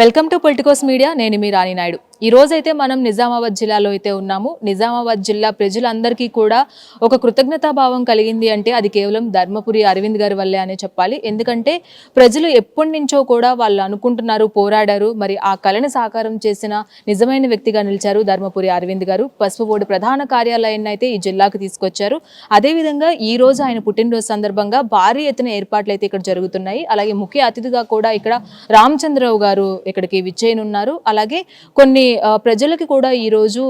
Welcome to Politicos media నేను మీ రాణి నాయుడు. ఈ రోజైతే మనం నిజామాబాద్ జిల్లాలో అయితే ఉన్నాము. నిజామాబాద్ జిల్లా ప్రజలందరికీ కూడా ఒక కృతజ్ఞతాభావం కలిగింది అంటే అది కేవలం ధర్మపురి అరవింద్ గారి వల్లే అనే చెప్పాలి. ఎందుకంటే ప్రజలు ఎప్పటి నుంచో కూడా వాళ్ళు అనుకుంటున్నారు పోరాడారు. మరి ఆ కళని సాకారం చేసిన నిజమైన వ్యక్తిగా నిలిచారు ధర్మపురి అరవింద్ గారు. పసుపు బోర్డు ప్రధాన కార్యాలయాన్ని అయితే ఈ జిల్లాకు తీసుకొచ్చారు. అదేవిధంగా ఈ రోజు ఆయన పుట్టినరోజు సందర్భంగా భారీ ఎత్తున ఏర్పాట్లు అయితే ఇక్కడ జరుగుతున్నాయి. అలాగే ముఖ్య అతిథిగా కూడా ఇక్కడ రామచంద్రరావు గారు ఇక్కడికి విచ్చేయనున్నారు. అలాగే కొన్ని ప్రజలకి కూడా ఈరోజు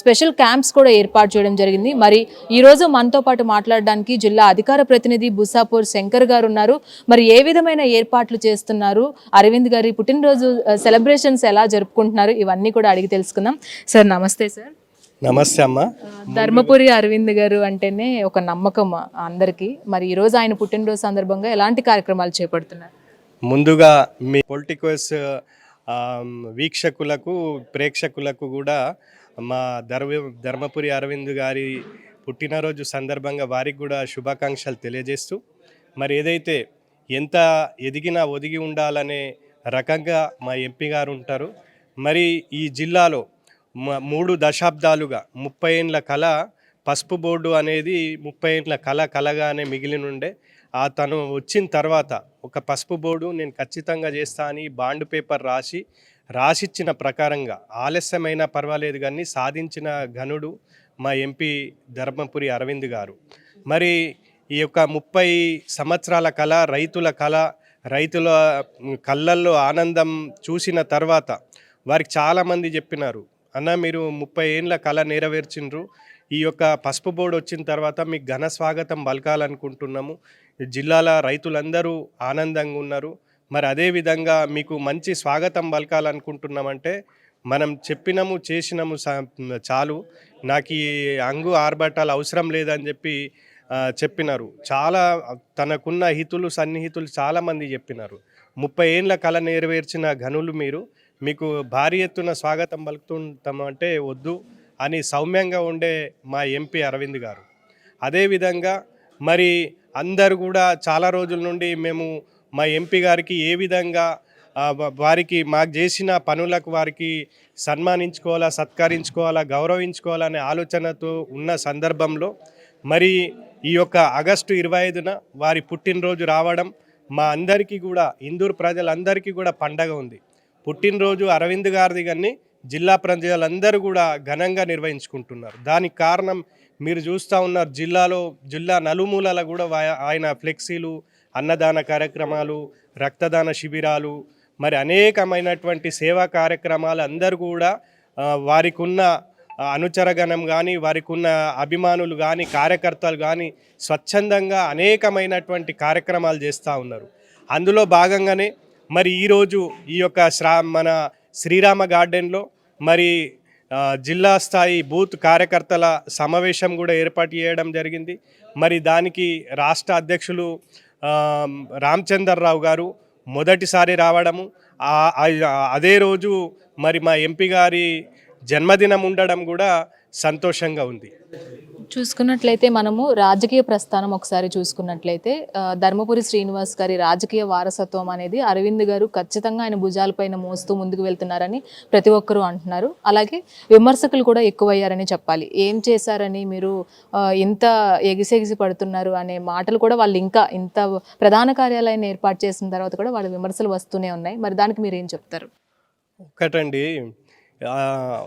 స్పెషల్ క్యాంప్స్ కూడా ఏర్పాటు చేయడం జరిగింది. మరి ఈ రోజు మనతో పాటు మాట్లాడడానికి జిల్లా అధికార ప్రతినిధి బుసాపూర్ శంకర్ గారు ఉన్నారు. మరి ఏ విధమైన ఏర్పాట్లు చేస్తున్నారు? అరవింద్ గారి పుట్టినరోజు సెలబ్రేషన్స్ ఎలా జరుపుకుంటున్నారు? ఇవన్నీ కూడా అడిగి తెలుసుకుందాం. సార్ నమస్తే సార్. నమస్తే అమ్మ. ధర్మపురి అరవింద్ గారు అంటేనే ఒక నమ్మకం అందరికీ. మరి ఈ రోజు ఆయన పుట్టినరోజు సందర్భంగా ఎలాంటి కార్యక్రమాలు చేపడుతున్నారు? ముందుగా మీ పొలిటికల్స్ వీక్షకులకు ప్రేక్షకులకు కూడా మా ధర్మ ధర్మపురి అరవింద్ గారి పుట్టినరోజు సందర్భంగా వారికి కూడా శుభాకాంక్షలు తెలియజేస్తూ మరి ఏదైతే ఎంత ఎదిగినా ఒదిగి ఉండాలనే రకంగా మా ఎంపీ గారు ఉంటారు. మరి ఈ జిల్లాలో మూడు దశాబ్దాలుగా ముప్పై ఏండ్ల కళ పసుపు బోర్డు అనేది ముప్పై ఏండ్ల కళ కలగానే మిగిలినుండే. ఆ తను వచ్చిన తర్వాత ఒక పసుపు బోర్డు నేను ఖచ్చితంగా చేస్తా అని బాండ్ పేపర్ రాసి రాసిచ్చిన ప్రకారంగా ఆలస్యమైనా పర్వాలేదు కానీ సాధించిన ఘనుడు మా ఎంపీ ధర్మపురి అరవింద్ గారు. మరి ఈ యొక్క ముప్పై సంవత్సరాల కళ రైతుల కళ రైతుల కళ్ళల్లో ఆనందం చూసిన తర్వాత వారికి చాలామంది చెప్పినారు అన్న మీరు ముప్పై ఏండ్ల కళ నెరవేర్చిండ్రు. ఈ యొక్క పసుపు బోర్డు వచ్చిన తర్వాత మీకు ఘన స్వాగతం పలకాలనుకుంటున్నాము. జిల్లాల రైతులందరూ ఆనందంగా ఉన్నారు. మరి అదే విధంగా మీకు మంచి స్వాగతం పలకాలనుకుంటున్నామంటే మనం చెప్పినము చేసినము స- చాలు. నాకు ఈ అంగు ఆర్భటాలు అవసరం లేదని చెప్పి చెప్పినారు. చాలా తనకున్న హితులు సన్నిహితులు చాలామంది చెప్పినారు. ముప్పై ఏండ్ల కళ నెరవేర్చిన ఘనులు మీరు. మీకు భారీ ఎత్తున స్వాగతం పలుకుతుంటామంటే వద్దు అని సౌమ్యంగా ఉండే మా ఎంపీ అరవింద్ గారు. అదేవిధంగా మరి అందరు కూడా చాలా రోజుల నుండి మేము మా ఎంపీ గారికి ఏ విధంగా వారికి మాకు చేసిన పనులకు వారికి సన్మానించుకోవాలా సత్కరించుకోవాలా గౌరవించుకోవాలనే ఆలోచనతో ఉన్న సందర్భంలో మరి ఈ యొక్క ఆగస్టు ఇరవై ఐదున వారి పుట్టినరోజు రావడం మా అందరికీ కూడా ఇందూరు ప్రజలందరికీ కూడా పండగ ఉంది. పుట్టినరోజు అరవింద్ గారిది కానీ జిల్లా ప్రజలందరూ కూడా ఘనంగా నిర్వహించుకుంటున్నారు. దానికి కారణం మీరు చూస్తూ ఉన్నారు జిల్లాలో జిల్లా నలుమూలల కూడా ఆయన ఫ్లెక్సీలు అన్నదాన కార్యక్రమాలు రక్తదాన శిబిరాలు మరి అనేకమైనటువంటి సేవా కార్యక్రమాలు అందరూ కూడా వారికి ఉన్న అనుచరగణం కానీ వారికి ఉన్న అభిమానులు కానీ కార్యకర్తలు కానీ స్వచ్ఛందంగా అనేకమైనటువంటి కార్యక్రమాలు చేస్తూ ఉన్నారు. అందులో భాగంగానే మరి ఈరోజు ఈ యొక్క శ్రా మన శ్రీరామ గార్డెన్లో మరి జిల్లా స్థాయి బూత్ కార్యకర్తల సమావేశం కూడా ఏర్పాటు చేయడం జరిగింది. మరి దానికి రాష్ట్ర అధ్యక్షులు రామచందర్రావు గారు మొదటిసారి రావడము. అదే రోజు మరి మా ఎంపీ గారి జన్మదినం ఉండడం కూడా సంతోషంగా ఉంది. చూసుకున్నట్లయితే మనము రాజకీయ ప్రస్థానం ఒకసారి చూసుకున్నట్లయితే ధర్మపురి శ్రీనివాస్ గారి రాజకీయ వారసత్వం అనేది అరవింద్ గారు ఖచ్చితంగా ఆయన భుజాలపైన మోస్తూ ముందుకు వెళ్తున్నారని ప్రతి ఒక్కరూ అంటున్నారు. అలాగే విమర్శకులు కూడా ఎక్కువయ్యారని చెప్పాలి. ఏం చేశారని మీరు ఇంత ఎగిసెగిసి పడుతున్నారు అనే మాటలు కూడా వాళ్ళు ఇంకా ఇంత ప్రధాన కార్యాలయాన్ని ఏర్పాటు చేసిన తర్వాత కూడా వాళ్ళ విమర్శలు వస్తూనే ఉన్నాయి. మరి దానికి మీరు ఏం చెప్తారు? ఒకటండి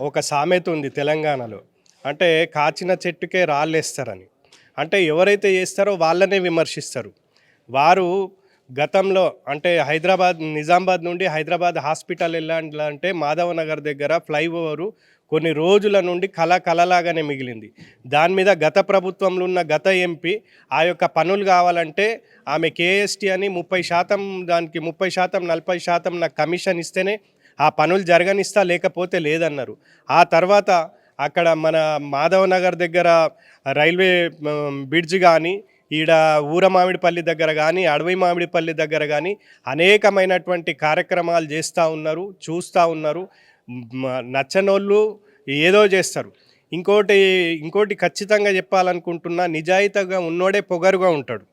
ఒక సామెత ఉంది తెలంగాణలో. అంటే కాచిన చెట్టుకే రాళ్ళేస్తారని అంటే ఎవరైతే చేస్తారో వాళ్ళనే విమర్శిస్తారు. వారు గతంలో అంటే హైదరాబాద్ నిజామాబాద్ నుండి హైదరాబాద్ హాస్పిటల్ వెళ్ళాలంటే మాధవ నగర్ దగ్గర ఫ్లైఓవరు కొన్ని రోజుల నుండి కళ కలలాగానే మిగిలింది. దాని మీద గత ప్రభుత్వంలో ఉన్న గత ఎంపీ ఆ యొక్క పనులు కావాలంటే ఆమె కేఎస్టీ అని ముప్పై శాతం దానికి ముప్పై శాతం నలభై శాతం నాకు కమిషన్ ఇస్తేనే ఆ పనులు జరగనిస్తా లేకపోతే లేదన్నారు. ఆ తర్వాత అక్కడ మన మాధవ్ నగర్ దగ్గర రైల్వే బ్రిడ్జ్ కానీ ఈడ ఊర మామిడిపల్లి దగ్గర కానీ అడవి మామిడిపల్లి దగ్గర కానీ అనేకమైనటువంటి కార్యక్రమాలు చేస్తూ ఉన్నారు చూస్తూ ఉన్నారు. నచ్చనోళ్ళు ఏదో చేస్తారు. ఇంకోటి ఇంకోటి ఖచ్చితంగా చెప్పాలనుకుంటున్నా నిజాయితీగా ఉన్నోడే పొగరుగా ఉంటాడు.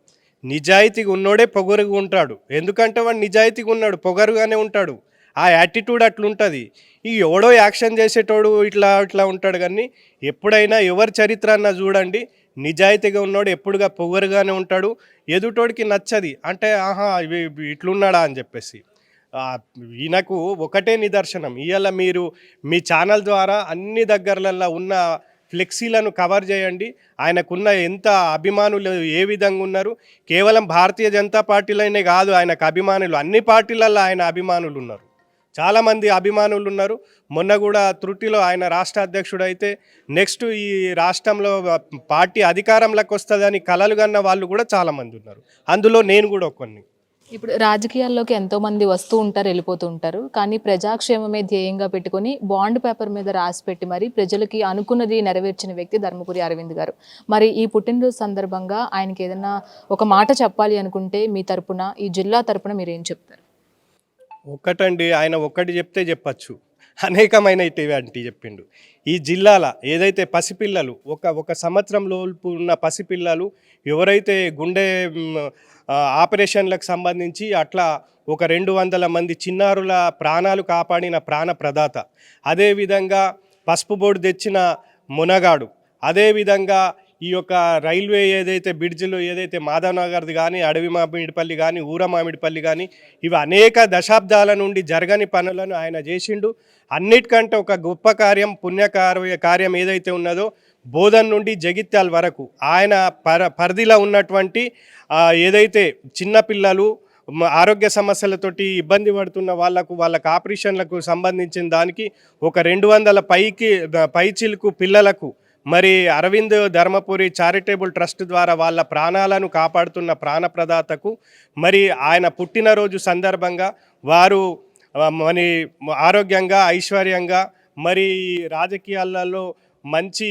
నిజాయితీగా ఉన్నోడే పొగరుగా ఉంటాడు. ఎందుకంటే వాడు నిజాయితీగా ఉన్నాడు పొగరుగానే ఉంటాడు. ఆ యాటిట్యూడ్ అట్లుంటుంది. ఈ ఎవడో యాక్షన్ చేసేటోడు ఇట్లా ఇట్లా ఉంటాడు కానీ ఎప్పుడైనా ఎవరి చరిత్ర అన్న చూడండి నిజాయితీగా ఉన్నాడు ఎప్పుడుగా పొగరుగానే ఉంటాడు ఎదుటోడికి నచ్చది. అంటే ఆహా ఇవి ఇట్లున్నాడా అని చెప్పేసి. ఈయనకు ఒకటే నిదర్శనం. ఇవాళ మీరు మీ ఛానల్ ద్వారా అన్ని దగ్గరలలో ఉన్న ఫ్లెక్సీలను కవర్ చేయండి. ఆయనకున్న ఎంత అభిమానులు ఏ విధంగా ఉన్నారు? కేవలం భారతీయ జనతా పార్టీలైనే కాదు ఆయనకు అభిమానులు అన్ని పార్టీలలో ఆయన అభిమానులు ఉన్నారు. చాలామంది అభిమానులు ఉన్నారు. మొన్న కూడా త్రుటిలో ఆయన రాష్ట్ర అధ్యక్షుడైతే అయితే నెక్స్ట్ ఈ రాష్ట్రంలో పార్టీ అధికారంలోకి వస్తుందని కలలు కన్న వాళ్ళు కూడా చాలామంది ఉన్నారు. అందులో నేను కూడా కొన్ని ఇప్పుడు రాజకీయాల్లోకి ఎంతో మంది వస్తూ ఉంటారు వెళ్ళిపోతూ ఉంటారు. కానీ ప్రజాక్షేమమే ధ్యేయంగా పెట్టుకొని బాండ్ పేపర్ మీద రాసి పెట్టి మరి ప్రజలకి అనుకున్నది నెరవేర్చిన వ్యక్తి ధర్మపురి అరవింద్ గారు. మరి ఈ పుట్టినరోజు సందర్భంగా ఆయనకి ఏదైనా ఒక మాట చెప్పాలి అనుకుంటే మీ తరపున ఈ జిల్లా తరపున మీరు ఏం చెప్తారు? ఒక్కటండి ఆయన ఒక్కటి చెప్తే చెప్పచ్చు. అనేకమైన ఇటువంటి చెప్పిండు. ఈ జిల్లాల ఏదైతే పసిపిల్లలు ఒక ఒక సంవత్సరం లోపు ఉన్న పసిపిల్లలు ఎవరైతే గుండె ఆపరేషన్లకు సంబంధించి అట్లా ఒక రెండు వందల మంది చిన్నారుల ప్రాణాలు కాపాడిన ప్రాణ ప్రదాత అదేవిధంగా పసుపు బోర్డు తెచ్చిన మునగాడు అదేవిధంగా ఈ యొక్క రైల్వే ఏదైతే బ్రిడ్జిలు ఏదైతే మాధవనగర్ది కానీ అడవి మామిడిపల్లి కానీ ఊర మామిడిపల్లి కానీ ఇవి అనేక దశాబ్దాల నుండి జరగని పనులను ఆయన చేసిండు. అన్నిటికంటే ఒక గొప్ప కార్యం పుణ్యకార్య కార్యం ఏదైతే ఉన్నదో బోధన్ నుండి జగిత్యాల వరకు. ఆయన పర పరిధిలో ఉన్నటువంటి ఏదైతే చిన్నపిల్లలు ఆరోగ్య సమస్యలతోటి ఇబ్బంది పడుతున్న వాళ్ళకు వాళ్ళకు ఆపరేషన్లకు సంబంధించిన దానికి ఒక రెండు వందల పైకి పైచిలుకు పిల్లలకు మరి అరవింద్ ధర్మపురి చారిటబుల్ ట్రస్ట్ ద్వారా వాళ్ళ ప్రాణాలను కాపాడుతున్న ప్రాణప్రదాతకు మరి ఆయన పుట్టినరోజు సందర్భంగా వారు మరి ఆరోగ్యంగా ఐశ్వర్యంగా మరి రాజకీయాలలో మంచి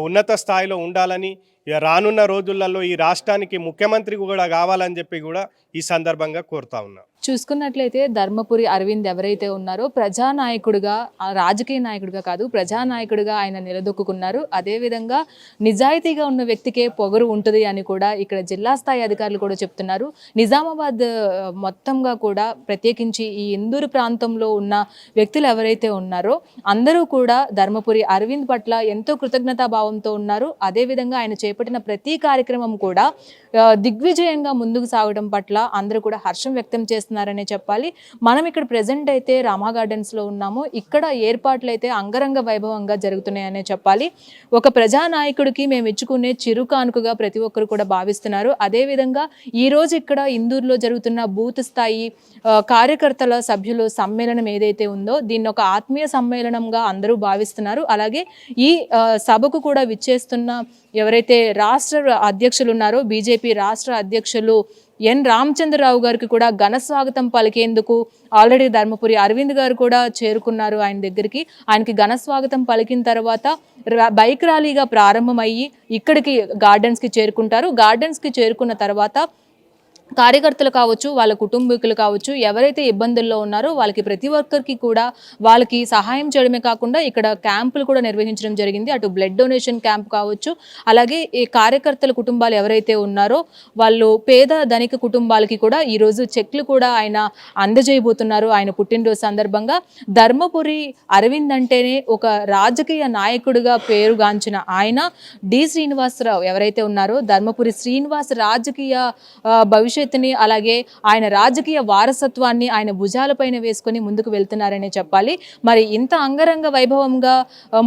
ఉన్నత స్థాయిలో ఉండాలని ఇక రానున్న రోజులలో ఈ రాష్ట్రానికి ముఖ్యమంత్రి కూడా కావాలని చెప్పి కూడా ఈ సందర్భంగా కోరుతా ఉన్నా. చూసుకున్నట్లయితే ధర్మపురి అరవింద్ ఎవరైతే ఉన్నారో ప్రజానాయకుడిగా రాజకీయ నాయకుడిగా కాదు ప్రజానాయకుడిగా ఆయన నిలదొక్కున్నారు అదేవిధంగా నిజాయితీగా ఉన్న వ్యక్తికే పొగరు ఉంటుంది అని కూడా ఇక్కడ జిల్లా స్థాయి అధికారులు కూడా చెప్తున్నారు. నిజామాబాద్ మొత్తంగా కూడా ప్రత్యేకించి ఈ ఇందూరు ప్రాంతంలో ఉన్న వ్యక్తులు ఎవరైతే ఉన్నారో అందరూ కూడా ధర్మపురి అరవింద్ పట్ల ఎంతో కృతజ్ఞతాభావంతో ఉన్నారు. అదేవిధంగా ఆయన చే చేపట్టిన ప్రతి కార్యక్రమం కూడా దిగ్విజయంగా ముందుకు సాగడం పట్ల అందరూ కూడా హర్షం వ్యక్తం చేస్తున్నారనే చెప్పాలి. మనం ఇక్కడ ప్రజెంట్ అయితే రామా గార్డెన్స్లో ఉన్నాము. ఇక్కడ ఏర్పాట్లు అయితే అంగరంగ వైభవంగా జరుగుతున్నాయనే చెప్పాలి. ఒక ప్రజానాయకుడికి మేము ఇచ్చుకునే చిరుకానుకగా ప్రతి ఒక్కరు కూడా భావిస్తున్నారు. అదేవిధంగా ఈ రోజు ఇక్కడ ఇందూరులో జరుగుతున్న బూత్ స్థాయి కార్యకర్తల సభ్యులు సమ్మేళనం ఏదైతే ఉందో దీన్ని ఒక ఆత్మీయ సమ్మేళనంగా అందరూ భావిస్తున్నారు. అలాగే ఈ సభకు కూడా విచ్చేస్తున్న ఎవరైతే రాష్ట్ర అధ్యక్షులు ఉన్నారో. బీజేపీ రాష్ట్ర అధ్యక్షులు ఎన్ రామచంద్రరావు గారికి కూడా ఘన స్వాగతం పలికేందుకు ఆల్రెడీ ధర్మపురి అరవింద్ గారు కూడా చేరుకున్నారు ఆయన దగ్గరికి. ఆయనకి ఘన స్వాగతం పలికిన తర్వాత బైక్ ర్యాలీగా ప్రారంభమయ్యి ఇక్కడికి గార్డెన్స్కి చేరుకుంటారు. గార్డెన్స్కి చేరుకున్న తర్వాత కార్యకర్తలు కావచ్చు వాళ్ళ కుటుంబీకులు కావచ్చు ఎవరైతే ఇబ్బందుల్లో ఉన్నారో వాళ్ళకి ప్రతి ఒక్కరికి కూడా వాళ్ళకి సహాయం చేయడమే కాకుండా ఇక్కడ క్యాంపులు కూడా నిర్వహించడం జరిగింది. అటు బ్లడ్ డొనేషన్ క్యాంప్ కావచ్చు అలాగే ఈ కార్యకర్తల కుటుంబాలు ఎవరైతే ఉన్నారో వాళ్ళు పేద ధనిక కుటుంబాలకి కూడా ఈరోజు చెక్లు కూడా ఆయన అందజేయబోతున్నారు ఆయన పుట్టినరోజు సందర్భంగా. ధర్మపురి అరవింద్ అంటేనే ఒక రాజకీయ నాయకుడిగా పేరుగాంచిన ఆయన డి. శ్రీనివాసరావు ఎవరైతే ఉన్నారో ధర్మపురి శ్రీనివాస్ రాజకీయ భవిష్యత్ భవిష్యత్తుని అలాగే ఆయన రాజకీయ వారసత్వాన్ని ఆయన భుజాలపైన వేసుకొని ముందుకు వెళ్తున్నారనే చెప్పాలి. మరి ఇంత అంగరంగ వైభవంగా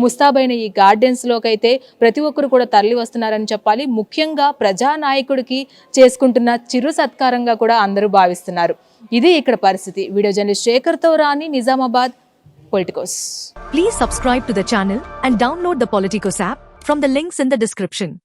ముస్తాబైన ఈ గార్డెన్స్ లోకైతే ప్రతి ఒక్కరు కూడా తరలి వస్తున్నారని చెప్పాలి. ముఖ్యంగా ప్రజానాయకుడికి చేసుకుంటున్న చిరు సత్కారంగా కూడా అందరూ భావిస్తున్నారు. ఇది ఇక్కడ పరిస్థితి. వీడియో జర్నలిస్ట్ శేఖర్తో రాని Nizamabad Politicos. Please subscribe to the channel and download the Politicos app from the links in the description